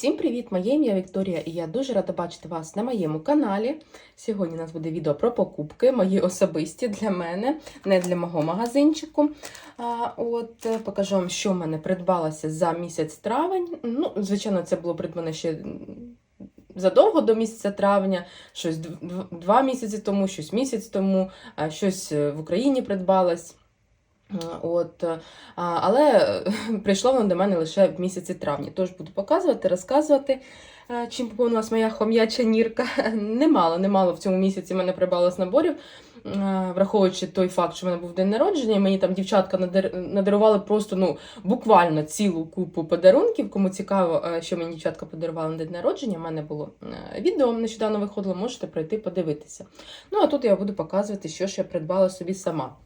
Всім привіт! Моє ім'я Вікторія і я дуже рада бачити вас на моєму каналі. Сьогодні у нас буде відео про покупки, мої особисті для мене, не для мого магазинчику. От е, покажу вам, що в мене придбалося за місяць травень. Ну, звичайно, це було придбано ще задовго до місяця травня, щось дв- дв- два місяці тому, щось місяць тому, щось е, в Україні придбалось. Е, От, е, але е, прийшло воно до мене лише в місяці травні. Тож буду показувати, розказувати, чим поповнилась моя хом'яча нірка. Немало, немало в цьому місяці мене прибралось наборів, враховуючи той факт, що в мене був день народження, і мені там дівчатка надар- надарували просто ну, буквально цілу купу подарунків. Кому цікаво, що мені дівчатка подарували на день народження, в мене було відео нещодавно виходило, можете пройти подивитися. Ну а тут я буду показувати, що ж я придбала собі сама.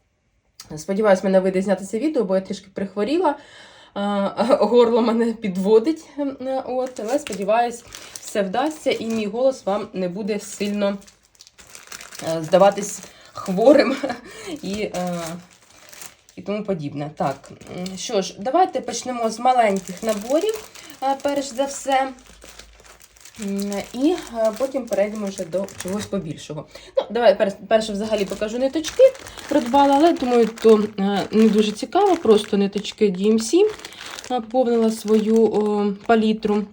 Сподіваюсь, мене вийде зняти це відео, бо я трішки прихворіла. Горло мене підводить. е, От, але сподіваюсь, все вдасться, і мій голос вам не буде сильно е, здаватись хворим і, е, і тому подібне. Так, що ж, давайте почнемо з маленьких наборів, перш за все. І е, потім перейдемо вже до чогось побільшого. Ну, давай перш- перше взагалі покажу ниточки. Придбала, але думаю, то е, не дуже цікаво. Просто ниточки DMC е, поповнила свою о, палітру.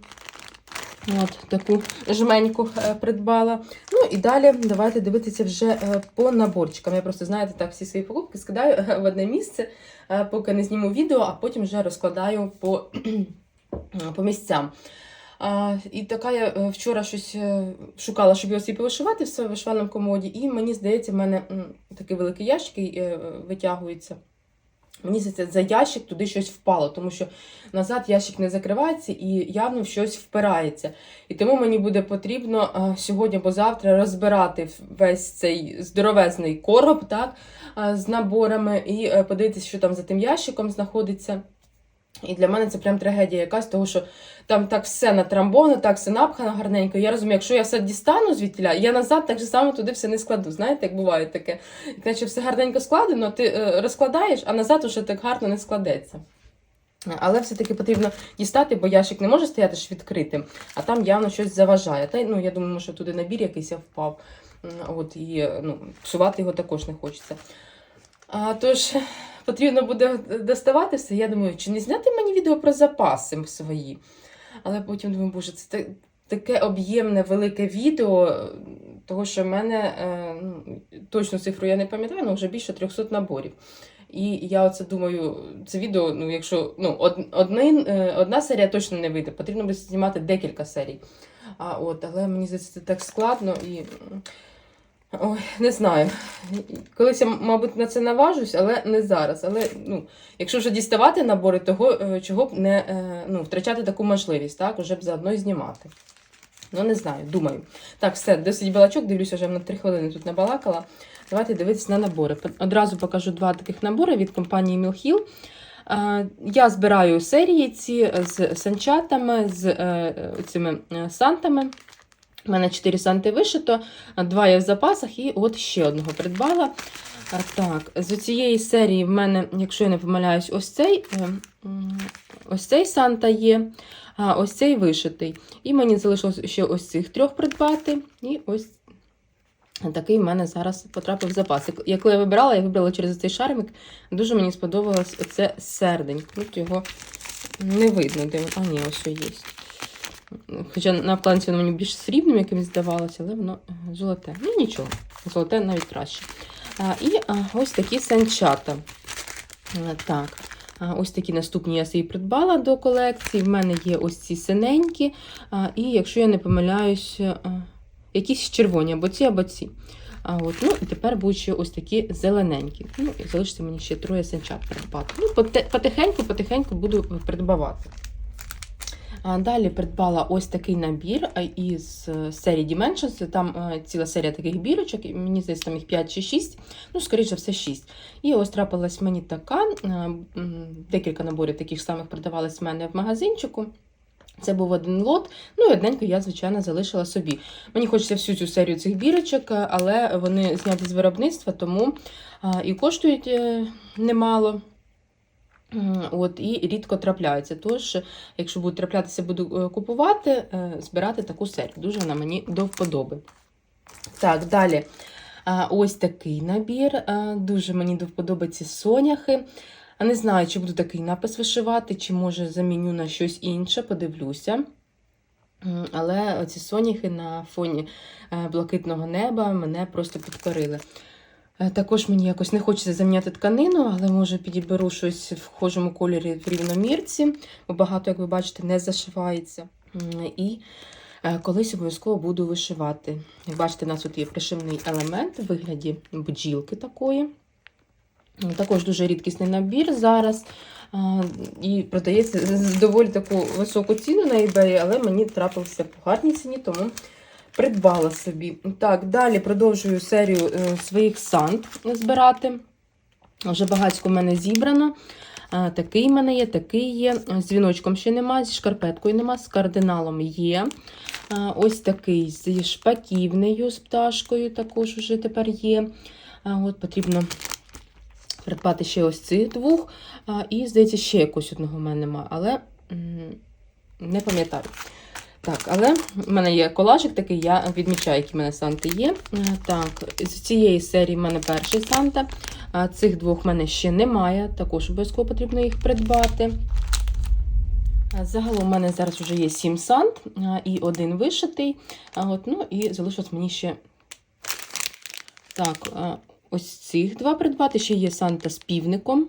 От таку жменьку е, придбала. Ну і далі давайте дивитися вже е, по наборчикам. Я просто, знаєте, так всі свої покупки скидаю е, в одне місце, е, поки не зніму відео, а потім вже розкладаю по, по місцям. А, і така я е, вчора щось е, шукала, щоб його собі повишивати в в вишивальному комоді, і мені здається, в мене такий великий ящик е, витягується. Мені здається, за ящик туди щось впало, тому що назад ящик не закривається і явно щось впирається. І тому мені буде потрібно е, сьогодні або завтра розбирати весь цей здоровезний короб так, е, з наборами і подивитися, що там за тим ящиком знаходиться. І для мене це прям трагедія якась, тому що там так все натрамбовано, так все напхано гарненько. Я розумію, якщо я все дістану звідтіля, я назад так же само туди все не складу. Знаєте, як буває таке. Наче все гарненько складено, ти е, розкладаєш, а назад уже так гарно не складеться. Але все-таки потрібно дістати, бо ящик не може стояти ж відкритим, а там явно щось заважає. Та ну, я думаю, що туди набір якийсь впав. От, і ну, псувати його також не хочеться. А, тож потрібно буде доставати все. Я думаю, чи не зняти мені відео про запаси свої. Але потім думаю, боже, це таке об'ємне велике відео, того що в мене е, ну, точну цифру я не пам'ятаю, але вже більше 300 наборів. І я оце думаю, це відео, ну, якщо ну, од, однин, е, одна серія точно не вийде, потрібно буде знімати декілька серій. А, от, але мені здається, це так складно і. Ой, не знаю. Колись я, мабуть, на це наважусь, але не зараз. Але ну, якщо вже діставати набори, того е, чого б не е, ну, втрачати таку можливість, так, уже б заодно і знімати. Ну, не знаю, думаю. Так, все, досить балачок, дивлюся, вже на 3 хвилини тут набалакала. Давайте дивитися на набори. Одразу покажу два таких набори від компанії Milhill. Е, Я збираю серії ці з санчатами, з цими сантами. У мене 4 санти вишито, а два є в запасах, і от ще одного придбала. Так, з цієї серії в мене, якщо я не помиляюсь, ось цей, е, ось цей санта є, а ось цей вишитий. І мені залишилось ще ось цих трьох придбати. І ось такий в мене зараз потрапив в запас. І Я вибирала, я вибрала через цей шармик. Дуже мені сподобалось оце сердень. Тут його не видно. А, ні, ось є. Хоча на обкладинці воно мені більш срібним якимось здавалося, але воно е, золоте. Ну нічого, золоте навіть краще. А, і а, ось такі санчата. А, так. А, Ось такі наступні я собі придбала до колекції. В мене є ось ці синенькі. А, і якщо я не помиляюсь, а, якісь червоні або ці, або ці. А от, ну, і тепер будуть ще ось такі зелененькі. Ну, і залишиться мені ще троє санчат придбати. Ну, потихеньку, потихеньку буду придбавати. Далі придбала ось такий набір із е, серії Dimensions. Там е, ціла серія таких бірочок, мені здається, там їх 5 чи 6, ну, скоріше все, 6. І ось трапилась мені така. е, Декілька наборів таких самих продавались в мене в магазинчику. Це був один лот. Ну і одненько я, звичайно, залишила собі. Мені хочеться всю цю серію цих бірочок, але вони зняті з виробництва, тому і коштують немало. От, і рідко трапляються. Тож, якщо будуть траплятися, буду е, купувати, е, збирати таку серію. Дуже вона мені до вподоби. Так, далі. Ось такий набір. Дуже мені до вподоби ці соняхи. Не знаю, чи буду такий напис вишивати, чи може заміню на щось інше, подивлюся. Але ці соняхи на фоні е, блакитного неба мене просто підкорили. Е, Також мені якось не хочеться заміняти тканину, але може підіберу щось в схожому кольорі в рівномірці, бо багато, як ви бачите, не зашивається. І е, колись обов'язково буду вишивати. Як бачите, у нас тут є пришивний елемент в вигляді бджілки такої. Також дуже рідкісний набір зараз. І продається доволі таку високу ціну на eBay, але мені трапився по гарній ціні, тому придбала собі. Так, далі продовжую серію е, своїх санд збирати. Вже багатько в мене зібрано. Такий в мене є, такий є. З дзвіночком ще нема, зі шкарпеткою нема, з кардиналом є. Ось такий зі шпаківнею, з пташкою також вже тепер є. От Потрібно придбати ще ось цих двох. І, здається, ще якось одного в мене нема, але не пам'ятаю. Так, але в мене є колажик такий, я відмічаю, які в мене санти є. Е, Так, з цієї серії в мене перший санта. Цих двох в мене ще немає, також обов'язково потрібно їх придбати. Загалом у мене зараз вже є 7 сант і один вишитий. От, ну і залишилось мені ще так, ось цих два придбати. Ще є санта з півником.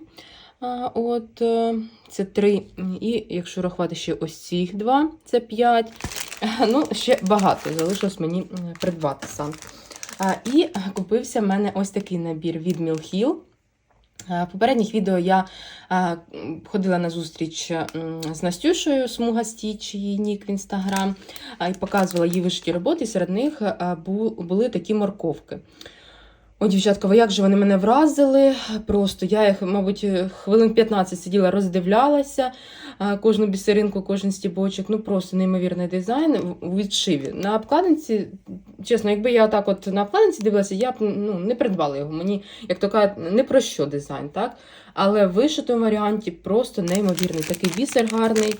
От, е, це три. І якщо рахувати ще ось цих два, це п'ять. Ну, ще багато залишилось мені придбати сам. І купився в мене ось такий набір від Mill В попередніх відео я ходила на зустріч з Настюшею Смуга Стіч, її нік в інстаграм, і показувала її вишиті роботи. і Серед них були такі морковки. О, дівчатка, як же вони мене вразили? Просто я їх, мабуть, хвилин 15 сиділа, роздивлялася кожну бісеринку, кожен стібочок. Ну просто неймовірний дизайн у відшиві. На обкладинці, чесно, якби я так от на обкладинці дивилася, я б ну, не придбала його. Мені, як то кажуть, не про що дизайн, так? Але в вишитому варіанті просто неймовірний. Такий бісер гарний.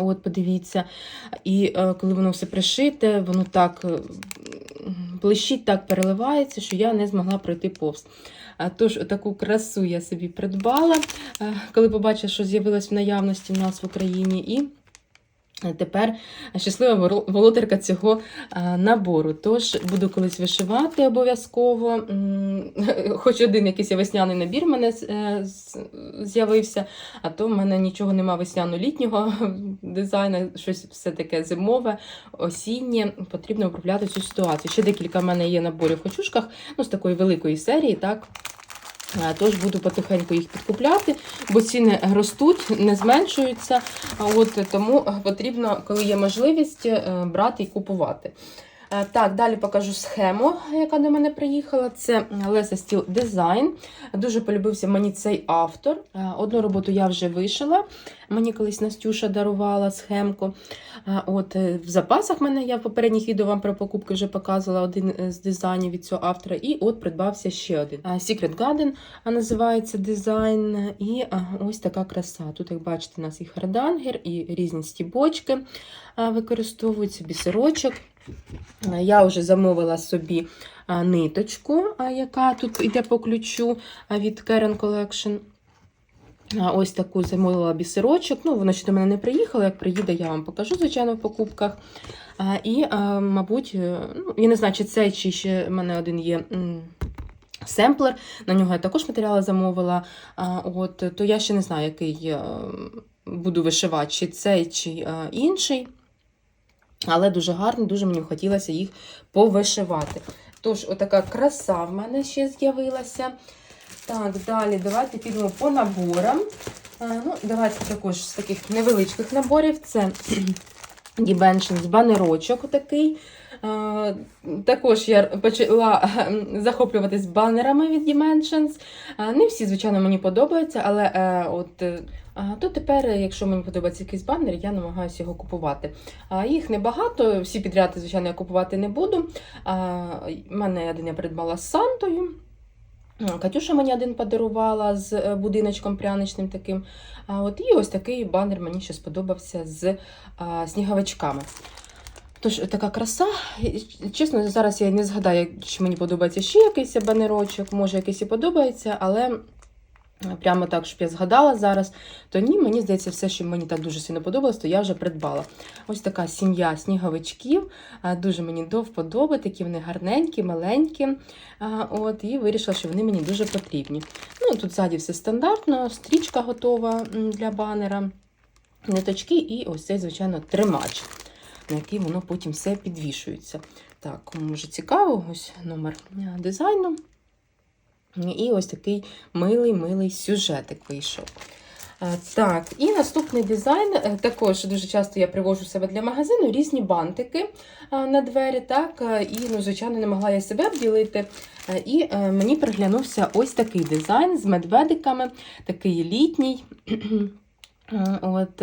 От, подивіться. І е, коли воно все пришите, воно так е, блищить, так переливається, що я не змогла пройти повз. Тож, таку красу я собі придбала, е, коли побачила, що з'явилась в наявності в нас в Україні. І Тепер щаслива володарка цього набору. Тож буду колись вишивати обов'язково. Хоч один якийсь весняний набір в мене е, з'явився, а то в мене нічого нема весняно-літнього дизайну, щось все таке зимове, осіннє. Потрібно управляти цю ситуацію. Ще декілька в мене є наборів в хочушках, ну, з такої великої серії, так. А, Тож буду потихеньку їх підкупляти, бо ціни ростуть, не зменшуються. От тому потрібно, коли є можливість, е, брати і купувати. Е, Так, далі покажу схему, яка до мене приїхала. Це Леса Стіл Дизайн. Дуже полюбився мені цей автор. Е, Одну роботу я вже вишила. Мені колись Настюша дарувала схемку. Е, От В запасах мене я в попередніх відео вам про покупки вже показувала один з дизайнів від цього автора. І от придбався ще один. Secret Garden називається дизайн. І ось така краса. Тут, як бачите, у нас і хардангер, і різні стібочки а, використовуються, бісерочок. Я вже замовила собі ниточку, яка тут йде по ключу від Karen Collection. Ось таку замовила бісерочок. Ну, вона ще до мене не приїхала. Як приїде, я вам покажу, звичайно, в покупках. І, мабуть, е, ну, я не знаю, чи цей, чи ще в мене один є. Семплер, на нього я також матеріали замовила. От, то я ще не знаю, який е, буду вишивати, чи цей, чи е, інший. Але дуже гарно, дуже мені хотілося їх повишивати. Тож, отака краса в мене ще з'явилася. Так, далі давайте підемо по наборам. Ну, Давайте також з таких невеличких наборів. Це Dimensions банерочок такий. А, також я почала ем, захоплюватись банерами від Dimensions. Не всі, звичайно, мені подобаються, але е, от. е, то тепер, якщо мені подобається якийсь банер, я намагаюся його купувати. Їх небагато, всі підряд, звичайно, я купувати не буду. В мене один я придбала з Сантою. Катюша мені один подарувала з е, будиночком пряничним таким. От і ось такий банер мені ще сподобався з сніговичками. Тож така краса. Чесно, зараз я не згадаю, чи мені подобається ще якийсь банерочок, може якийсь і подобається, але прямо так, щоб я згадала зараз, то ні, мені здається, все, що мені так дуже сильно подобалось, то я вже придбала. Ось така сім'я сніговичків. Дуже мені до вподоби, такі вони гарненькі, маленькі. От, і вирішила, що вони мені дуже потрібні. Ну, Тут ззаді все стандартно, стрічка готова для банера, ниточки і ось цей, звичайно, тримач, на який воно потім все підвішується. Так, кому вже цікаво, ось номер е, дизайну. І ось такий милий-милий сюжетик вийшов. Е, Так, і наступний дизайн. е, Також дуже часто я привожу себе для магазину різні бантики на двері. так, І, ну, звичайно, не могла я себе обділити. І мені приглянувся ось такий дизайн з медведиками, такий літній. От,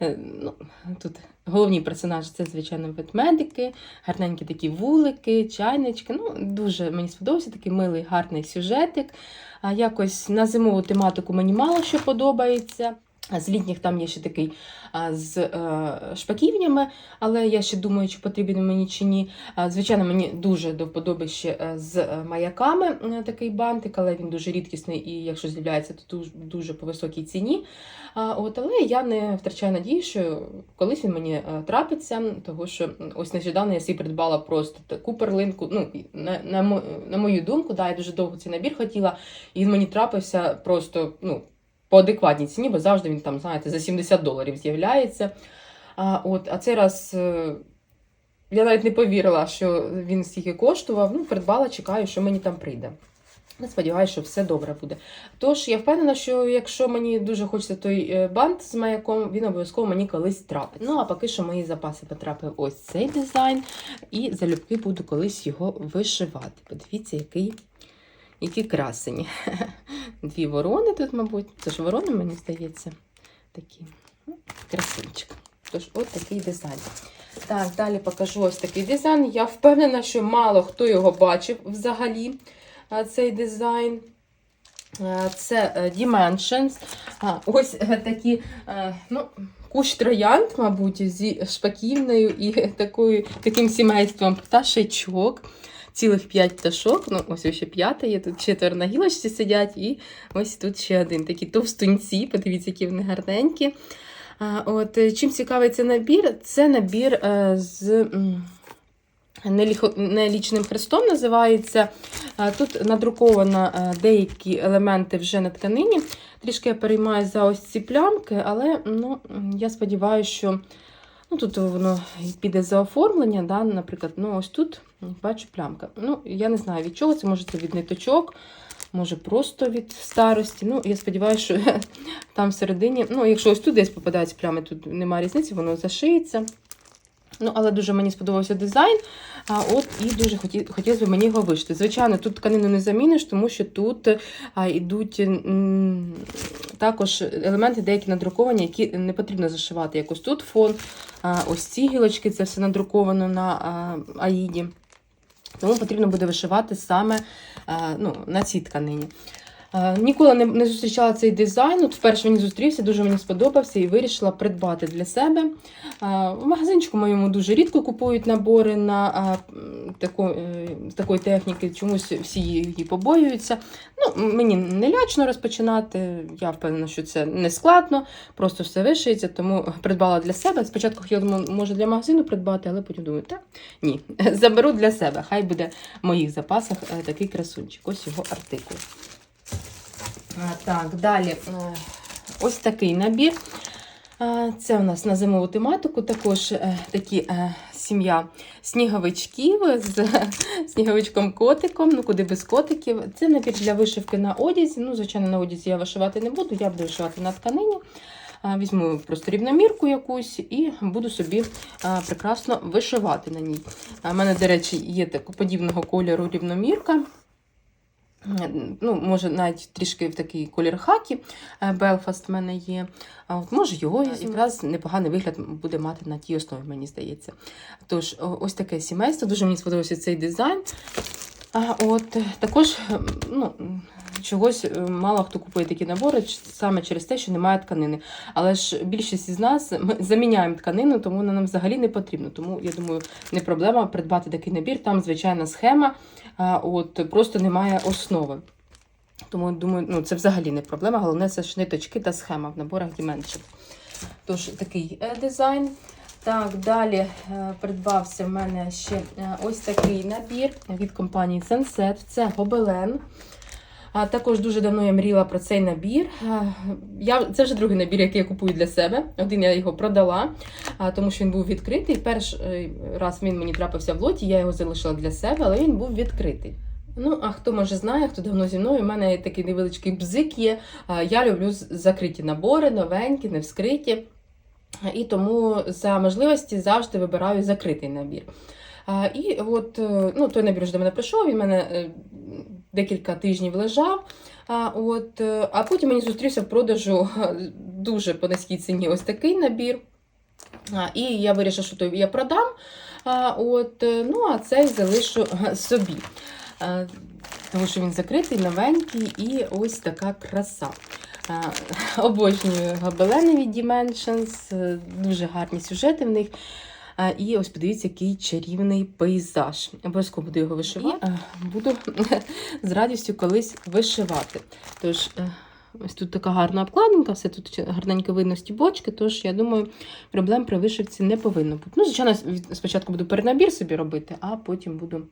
ну, тут головні персонажі це, звичайно, ведмедики, гарненькі такі вулики, чайнички. Ну, дуже мені сподобався такий милий, гарний сюжетик. А якось на зимову тематику мені мало що подобається. З літніх там є ще такий з е, шпаківнями, але я ще думаю, чи потрібен мені чи ні. Звичайно, мені дуже до вподоби ще е, з е, маяками такий бантик, але він дуже рідкісний і якщо з'являється, то дуже, дуже по високій ціні. От, але я не втрачаю надії, що колись він мені трапиться, тому що ось нещодавно я собі придбала просто таку перлинку. Ну, на, на, на мою думку, да, я дуже довго цей набір хотіла, і він мені трапився просто ну, по адекватній ціні, бо завжди він там, знаєте, за 70 доларів з'являється. А, от, а цей раз. е, Я навіть не повірила, що він стільки коштував. Ну, придбала, чекаю, що мені там прийде. Я сподіваюся, що все добре буде. Тож я впевнена, що якщо мені дуже хочеться той е, бант з маяком, він обов'язково мені колись трапить. Ну а поки що мої запаси потрапив ось цей дизайн, і залюбки буду колись його вишивати. Подивіться, який, які красені. Дві ворони тут, мабуть. Це ж ворони, мені здається. Такі Ну. Тож, от такий дизайн. Так, далі покажу ось такий дизайн. Я впевнена, що мало хто його бачив взагалі, цей дизайн. Це е, Dimensions. Ось е, такі, е, ну, кущ троянд, мабуть, зі шпаківною і такою, таким сімейством пташечок. Цілих п'ять пташок. Ну, ось ще п'ята є. Тут четверо на гілочці сидять, і ось тут ще один. Такі товстунці. Подивіться, які вони гарненькі. А, От, е, чим цікавий цей набір? Це набір е, з нелічним хрестом називається. Тут надруковано е, деякі елементи вже на тканині. Трішки я переймаю за ось ці плямки, але ну, я сподіваюся, що ну, тут воно піде за оформлення. Да? Наприклад, ну, ось тут бачу плямка. Ну, я не знаю від чого, це може це від ниточок. Може, просто від старості. Ну, я сподіваюся, що там всередині, ну, якщо ось тут десь попадаються плями, тут немає різниці, воно зашиється. Ну, але дуже мені сподобався дизайн. А от і дуже хоті, хотілося б мені його вишити. Звичайно, тут тканину не заміниш, тому що тут а, йдуть м, також елементи деякі надруковані, які не потрібно зашивати. Якось тут фон, а, ось ці гілочки, це все надруковано на а, аїді. Тому потрібно буде вишивати саме ну, на цій тканині. А, Ніколи не, не зустрічала цей дизайн. От вперше він зустрівся, дуже мені сподобався і вирішила придбати для себе. В магазинчику моєму дуже рідко купують набори на е, з такої техніки, чомусь всі її побоюються. Ну, мені не лячно розпочинати. Я впевнена, що це не складно, просто все вишиється, тому придбала для себе. Спочатку хотіла, може, для магазину придбати, але потім думаю, та ні, заберу для себе. Хай буде в моїх запасах е, такий красунчик. Ось його артикул. Так, далі е, ось такий набір. Це у нас на зимову тематику. Також е, такі е, сім'я сніговичків з сніговичком-котиком. Ну, куди без котиків. Це набір для вишивки на одязі. Ну, звичайно, на одязі я вишивати не буду, я буду вишивати на тканині. Візьму просто рівномірку якусь і буду собі прекрасно вишивати на ній. У мене, до речі, є такого подібного кольору рівномірка. Е, Ну, може, навіть трішки в такий колір хакі. Е, Белфаст в мене є. От може його якраз непоганий вигляд буде мати на тій основі, мені здається. Тож, ось таке сімейство. Дуже мені сподобався цей дизайн. А, от, е, також ну, чогось е, мало хто купує такі набори саме через те, що немає тканини. Але ж більшість із нас ми заміняємо тканину, тому вона нам взагалі не потрібна. Тому я думаю, не проблема придбати такий набір. Там звичайна схема, от просто немає основи. Тому думаю, ну це взагалі не проблема. Головне це ж ниточки та схема в наборах діменшин. Тож такий е, дизайн. Так, далі е, придбався в мене ще е, ось такий набір від компанії Sunset. Це гобелен. А також дуже давно я мріяла про цей набір. Е, Я, це вже другий набір, який я купую для себе. Один я його продала, тому що він був відкритий. Перший раз він мені трапився в лоті, я його залишила для себе, але він був відкритий. Ну, а хто може знає, хто давно зі мною, у мене такий невеличкий бзик є. Я люблю закриті набори, новенькі, не вскриті. І тому за можливості завжди вибираю закритий набір. І от е, ну, той набір вже до мене прийшов, він мене е, декілька тижнів лежав. А, от, е, а потім мені зустрівся в продажу дуже по низькій ціні ось такий набір. А, І я вирішила, що той я продам. А, от, е, ну, а цей залишу собі. А, Тому що він закритий, новенький і ось така краса. Обожнюю гобелени від Dimensions, е, дуже гарні сюжети в них. І ось подивіться, який чарівний пейзаж. Обов'язково буду його вишивати. І, е, Буду з радістю колись вишивати. Тож, е, ось тут така гарна обкладинка, все тут гарненько видно стібочки, тож я думаю, проблем при вишивці не повинно бути. Ну, звичайно, спочатку буду перенабір собі робити, а потім буду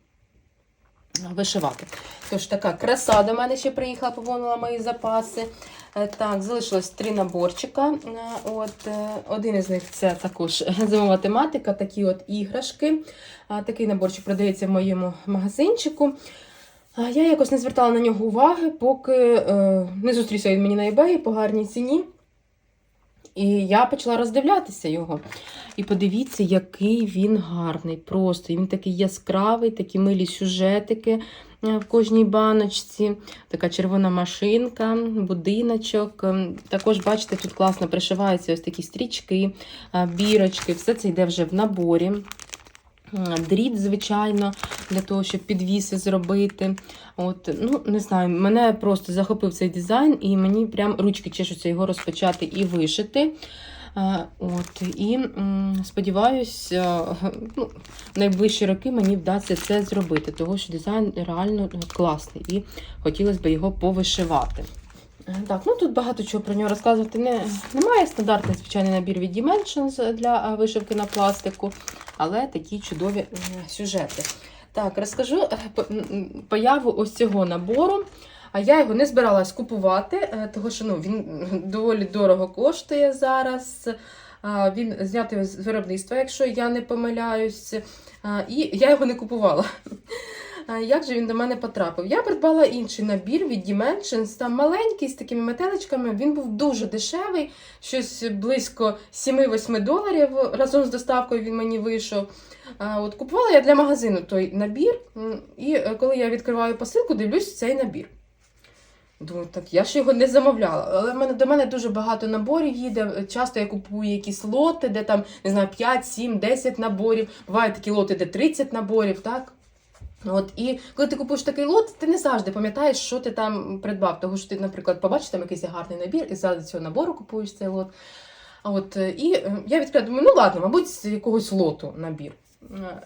вишивати. Тож така краса до мене ще приїхала, поповнила мої запаси. Е, Так, залишилось три наборчика. Е, От, е, один із них це також зимова тематика, такі от іграшки. Такий наборчик продається в моєму магазинчику. Я якось не звертала на нього уваги, поки не зустрівся він мені на eBay по гарній ціні. І я почала роздивлятися його. І подивіться, який він гарний. Просто він такий яскравий, такі милі сюжетики в кожній баночці. Така червона машинка, будиночок. Ем, Також, бачите, тут класно пришиваються ось такі стрічки, е, бірочки. Все це йде вже в наборі. Е, Дріт, звичайно, для того, щоб підвіси зробити. От, ну, не знаю, мене просто захопив цей дизайн, і мені прям ручки чешуться його розпочати і вишити. Е, От, і сподіваюся, ну, в найближчі роки мені вдасться це зробити, тому що дизайн реально класний і хотілося б його повишивати. Е, Так, ну тут багато чого про нього розказувати не, немає. Стандартний звичайний набір від Dimensions для е, вишивки на пластику, але такі чудові е, сюжети. Так, розкажу е, появу ось цього набору. А я його не збиралась купувати, е, тому що ну, він доволі дорого коштує зараз. Він знятий з виробництва, якщо я не помиляюсь. І я його не купувала. Як же він до мене потрапив? Я придбала інший набір від Dimensions, там маленький з такими метеличками. Він був дуже дешевий, щось близько 7-8 доларів. Разом з доставкою він мені вийшов. От купувала я для магазину той набір, і е, коли я відкриваю посилку, дивлюсь цей набір. Думаю, так я ж його не замовляла. Але в мене, до мене дуже багато наборів їде. Часто я купую якісь лоти, де там, не знаю, 5, 7, 10 наборів. Бувають такі лоти, де 30 наборів, так? От, і коли ти купуєш такий лот, ти не завжди пам'ятаєш, що ти там придбав. Тому що ти, наприклад, побачиш там якийсь гарний набір, і заради цього набору купуєш цей лот. А от, е, і е, я відкрила, думаю, ну ладно, мабуть, з якогось лоту набір.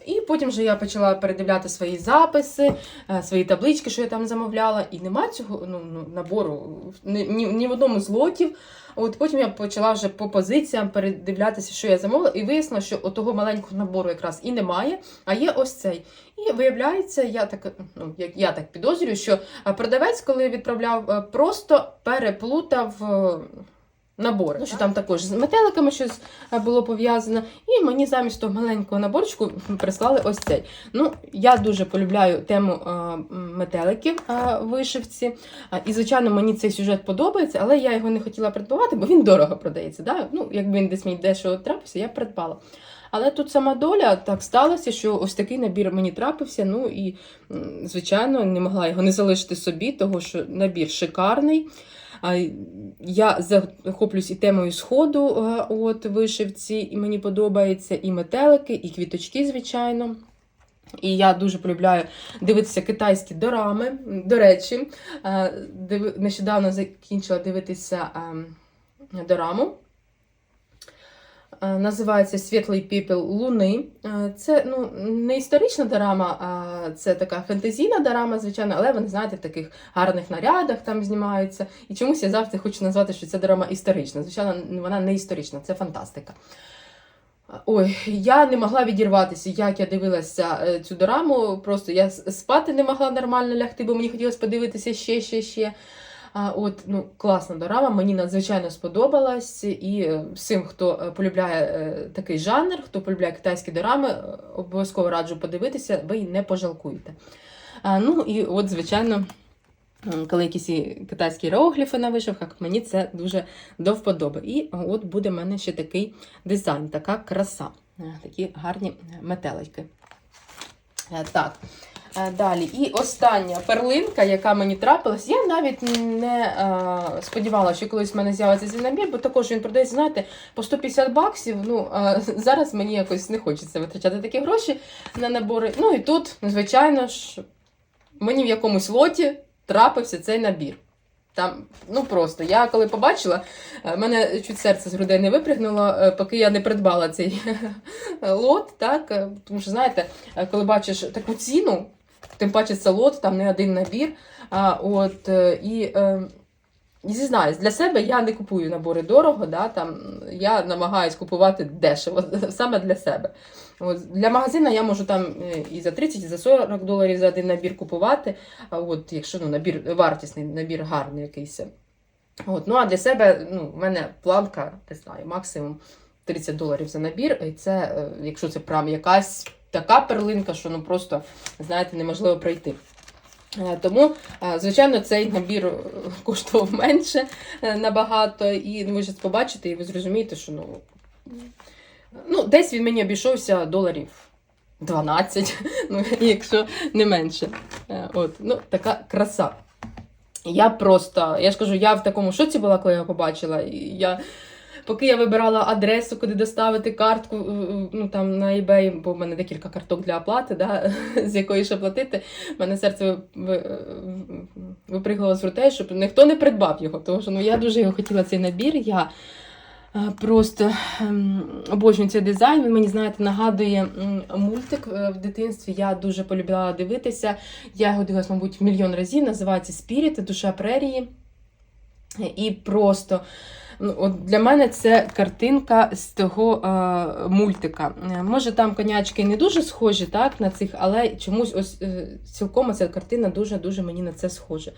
І потім вже я почала передивляти свої записи, е, свої таблички, що я там замовляла, і нема цього ну, ну, набору ні, ні, в одному з лотів. От потім я почала вже по позиціям передивлятися, що я замовила, і вияснила, що отого маленького набору якраз і немає, а є ось цей. І виявляється, я так, ну, як я так підозрюю, що е, продавець, коли відправляв, е, просто переплутав. Набори, ну, що там також з метеликами щось е, було пов'язано. І мені замість того маленького наборчику прислали ось цей. Ну, я дуже полюбляю тему е, метеликів е, вишивці. І, звичайно, мені цей сюжет подобається, але я його не хотіла придбавати, бо він дорого продається. Да? Ну, якби він десь мені дешево трапився, я б придбала. Але тут сама доля так сталося, що ось такий набір мені трапився. Ну і, звичайно, не могла його не залишити собі, тому що набір шикарний. Я захоплююсь і темою сходу е, от вишивці, і мені подобається і метелики, і квіточки, звичайно. І я дуже полюбляю дивитися китайські дорами. До речі, е, нещодавно закінчила дивитися ем, дораму. Е, Називається Світлий піпіл Луни. Е, Це ну, не історична дорама, а це така фентезійна дорама, звичайно, але вони, знаєте, в таких гарних нарядах там знімаються. І чомусь я завжди хочу назвати, що це дорама історична. Звичайно, вона не історична, це фантастика. Ой, я не могла відірватися, як я дивилася е, цю дораму. Просто я спати не могла нормально лягти, бо мені хотілося подивитися ще, ще, ще. От, ну, класна дорама, мені надзвичайно сподобалась. І е, всім, хто е, полюбляє е, такий жанр, хто полюбляє китайські дорами, обов'язково раджу подивитися, ви не пожалкуєте. Ну і от, звичайно, коли якісь китайські іерогліфи на вишивках, мені це дуже до вподоби. І от буде в мене ще такий дизайн, така краса. Такі гарні метелики. Так. Е, Далі, і остання перлинка, яка мені трапилась, я навіть не е, сподівалася, що колись в мене з'явиться цей набір, бо також він продається, знаєте, по 150 баксів. Ну, е, зараз мені якось не хочеться витрачати такі гроші на набори. Ну і тут, звичайно ж, мені в якомусь лоті трапився цей набір. Там, ну просто, я коли побачила, мене чуть серце з грудей не випрягнуло, поки я не придбала цей лот, так? Тому що, знаєте, коли бачиш таку ціну, тим паче це лот, там не один набір. А, от, е, і е, зізнаюсь, для себе я не купую набори дорого, да, там, я намагаюсь купувати дешево, саме для себе. От, для магазина я можу там е, і за 30, і за 40 доларів за один набір купувати. От, якщо ну, набір вартісний, набір гарний якийсь. От, ну а для себе ну, в мене планка, не знаю, максимум 30 доларів за набір. І це, е, якщо це прям якась така перлинка, що ну просто, знаєте, неможливо пройти. Е, Тому, е, звичайно, цей набір е, коштував менше набагато, і ви зараз побачите, і ви зрозумієте, що ну, ну, десь він мені обійшовся доларів 12, ну, якщо не менше. От, ну, така краса. Я просто, я ж кажу, я в такому шоці була, коли я побачила. І я, поки я вибирала адресу, куди доставити картку, е, е, ну там на eBay, бо в мене декілька карток для оплати, да, з якої ще платити, в мене серце ви- ви- з грудей, щоб ніхто не придбав його. Тому що ну, я дуже його хотіла цей набір. Я е, просто ем, обожнюю цей дизайн. Він мені, знаєте, нагадує мультик е, в дитинстві. Я дуже полюбляла дивитися. Я його дивилась, мабуть, мільйон разів. Називається Спіріт, душа прерії. І просто от для мене це картинка з того е, мультика. Е, Може, там конячки не дуже схожі так, на цих, але чомусь ось е, цілком ця картина дуже-дуже мені на це схожа.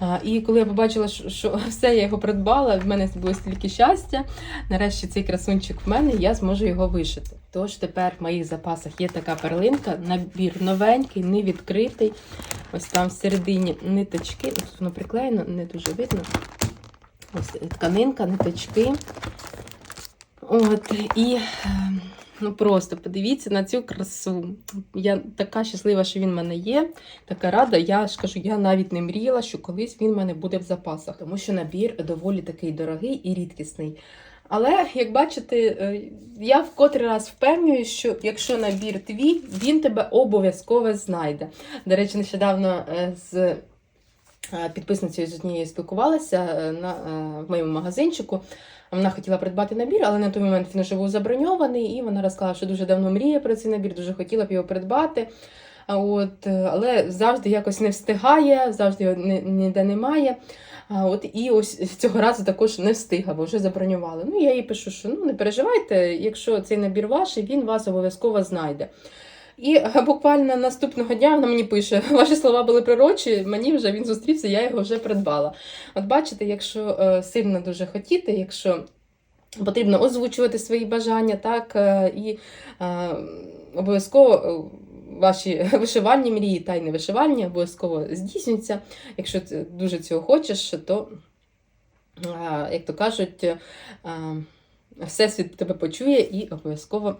А, і коли я побачила, що, що все, я його придбала, в мене було стільки щастя. Нарешті цей красунчик в мене, я зможу його вишити. Тож тепер в моїх запасах є така перлинка, набір новенький, не відкритий. Ось там всередині ниточки, воно приклеєно, не дуже видно. Ось тканинка, ниточки. От, і е, ну просто подивіться на цю красу. Я така щаслива, що він в мене є. Така рада. Я ж кажу, я навіть не мріяла, що колись він в мене буде в запасах, тому що набір доволі такий дорогий і рідкісний. Але, як бачите, е, я в котрий раз впевнюю, що якщо набір твій, він тебе обов'язково знайде. До речі, нещодавно е, з підписницею з однією спілкувалася е, на, е, в моєму магазинчику. Вона хотіла придбати набір, але на той момент він вже був заброньований, і вона розказала, що дуже давно мріє про цей набір, дуже хотіла б його придбати. От, е, але завжди якось не встигає, завжди його ніде немає. От, і ось цього разу також не встигла, бо вже забронювали. Ну, я їй пишу, що ну, не переживайте, якщо цей набір ваш, він вас обов'язково знайде. І е, буквально наступного дня вона мені пише: ваші слова були пророчі, мені вже він зустрівся, я його вже придбала. От бачите, якщо е, сильно дуже хотіти, якщо потрібно озвучувати свої бажання, так, е, і обов'язково ваші вишивальні мрії та й не вишивальні обов'язково здійснюються. Якщо ти дуже цього хочеш, то, як то кажуть, Всесвіт тебе почує і обов'язково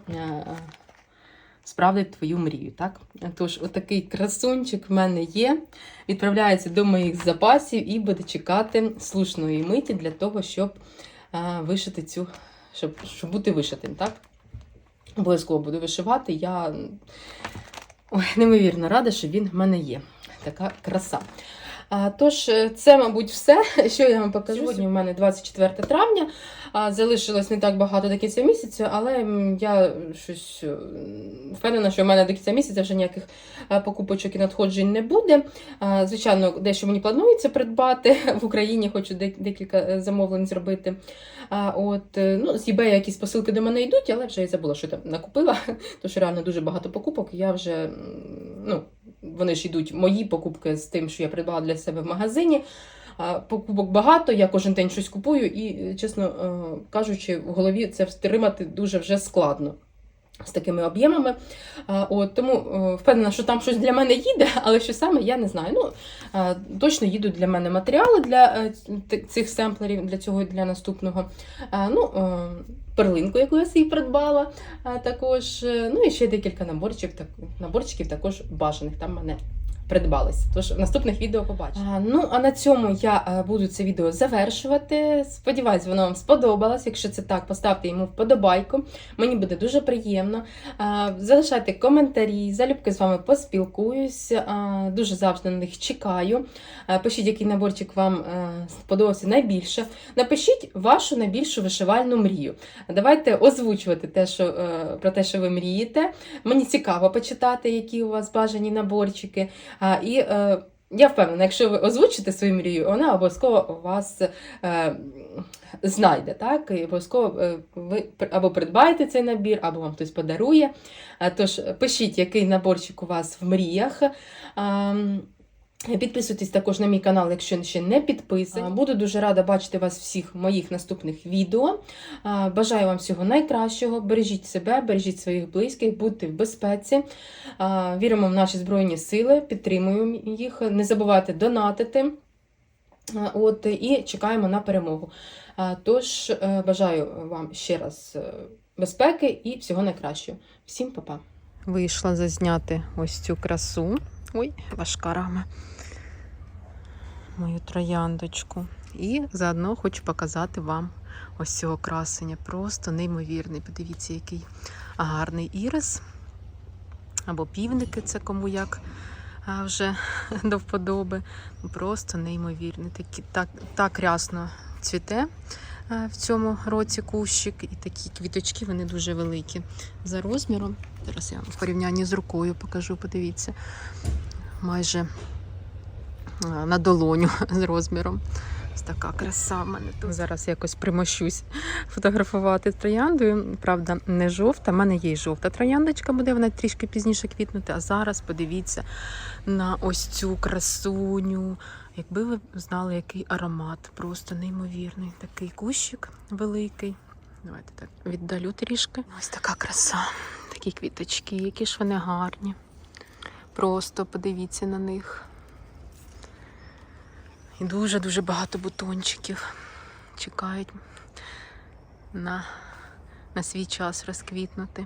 справдить твою мрію. Так? Тож, отакий красунчик в мене є. Відправляється до моїх запасів і буде чекати слушної миті для того, щоб е, вишити цю, щоб, щоб бути вишитим. Так? Обов'язково буду вишивати. Я Ой, неймовірно рада, що він в мене є. Така краса. А, Тож, е, це, мабуть, все, що я вам покажу. Сьогодні у мене 24 травня. а, Залишилось не так багато до кінця місяця, але я щось е, впевнена, що в мене до кінця місяця вже ніяких е, покупочок і надходжень не буде. А, Звичайно, дещо мені планується придбати в Україні, хочу декілька замовлень зробити. А, От, ну, з eBay якісь посилки до мене йдуть, але вже я забула, що там накупила. Тож реально дуже багато покупок. Я вже ну, вони ж йдуть мої покупки з тим, що я придбала для себе в магазині. Покупок багато, я кожен день щось купую, і, чесно е, кажучи, в голові це втримати дуже вже складно. З такими об'ємами. От, тому е, впевнена, що там щось для мене їде, але що саме, я не знаю. Ну, точно їдуть для мене матеріали для е, цих семплерів, для цього і для наступного. Ну, е, перлинку, яку я собі придбала, також. Ну і ще декілька наборчиків, наборчиків також бажаних там мене придбались. Тож в наступних відео побачимо. Ну, а на цьому я е, буду це відео завершувати. Сподіваюсь, воно вам сподобалось. Якщо це так, поставте йому вподобайку. Мені буде дуже приємно. А, Залишайте коментарі, залюбки з вами поспілкуюсь. А, Дуже завжди на них чекаю. Пишіть, який наборчик вам е, сподобався найбільше. Напишіть вашу найбільшу вишивальну мрію. Давайте озвучувати те, що, е, про те, що ви мрієте. Мені цікаво почитати, які у вас бажані наборчики. І е, я впевнена, якщо ви озвучите свою мрію, вона обов'язково вас е, знайде. Так? І обов'язково е, ви або придбаєте цей набір, або вам хтось подарує. Е, Тож пишіть, який наборчик у вас в мріях. Підписуйтесь також на мій канал, якщо ще не підписані. Буду дуже рада бачити вас всіх в моїх наступних відео. Бажаю вам всього найкращого. Бережіть себе, бережіть своїх близьких, будьте в безпеці. Віримо в наші Збройні Сили, підтримуємо їх. Не забувайте донатити. От, і чекаємо на перемогу. Тож е, бажаю вам ще раз е, безпеки і всього найкращого. Всім па-па. Вийшла зазняти ось цю красу. Ой, важка рама. Мою трояндочку. І заодно хочу показати вам ось цього красення. Просто неймовірний. Подивіться, який гарний ірис. Або півники, це кому як вже до вподоби. Просто неймовірний. Такі, так, так рясно цвіте в цьому році кущик. І такі квіточки, вони дуже великі за розміром. Зараз я вам в порівнянні з рукою покажу, подивіться. Майже на долоню з розміром. Ось така краса в мене тут. Зараз якось примощусь фотографувати трояндою. Правда, не жовта. в мене є й жовта трояндочка, буде вона трішки пізніше квітнути. А зараз подивіться на ось цю красуню. Якби ви знали, який аромат, просто неймовірний. Такий кущик великий. Давайте так віддалю трішки. Ось така краса. Такі квіточки, які ж вони гарні. Просто подивіться на них. І дуже-дуже багато бутончиків чекають на, на свій час розквітнути.